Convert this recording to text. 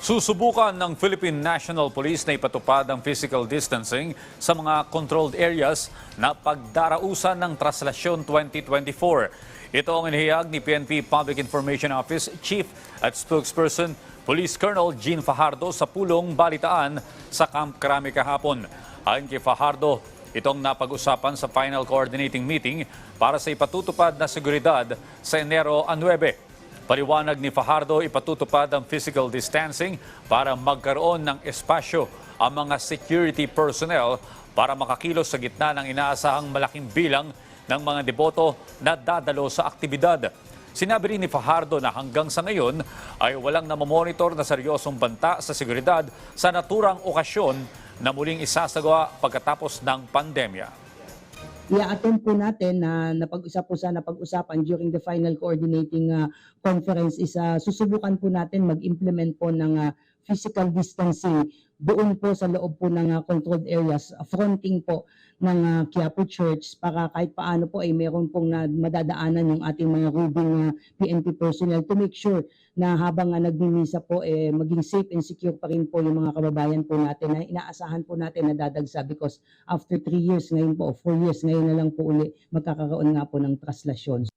Susubukan ng Philippine National Police na ipatupad ang physical distancing sa mga controlled areas na pagdarausan ng Traslasyon 2024. Ito ang inihayag ni PNP Public Information Office Chief at Spokesperson Police Colonel Jean Fajardo sa pulong balitaan sa Camp Crame kahapon. Ayon kay Fajardo, itong napag-usapan sa final coordinating meeting para sa ipatutupad na seguridad sa Enero 9. Paliwanag ni Fajardo, ipatutupad ang physical distancing para magkaroon ng espasyo ang mga security personnel para makakilos sa gitna ng inaasahang malaking bilang ng mga deboto na dadalo sa aktibidad. Sinabi rin ni Fajardo na hanggang sa ngayon ay walang namomonitor na seryosong banta sa seguridad sa naturang okasyon na muling isasagawa pagkatapos ng pandemya. I-attend po natin na napag-usap po sa napag-usapan during the final coordinating uh, conference is uh, susubukan po natin mag-implement po ng uh, physical distancing doon po sa loob po ng uh, controlled areas, uh, fronting po ng uh, Quiapo Church para kahit paano po ay meron pong na, madadaanan yung ating mga roving uh, PNP personnel to make sure na habang uh, nagmimisa po eh, maging safe and secure pa rin po yung mga kababayan po natin na inaasahan po natin na dadagsa because after 3 years ngayon po o 4 years ngayon na lang po uli magkakaroon nga po ng traslasyon.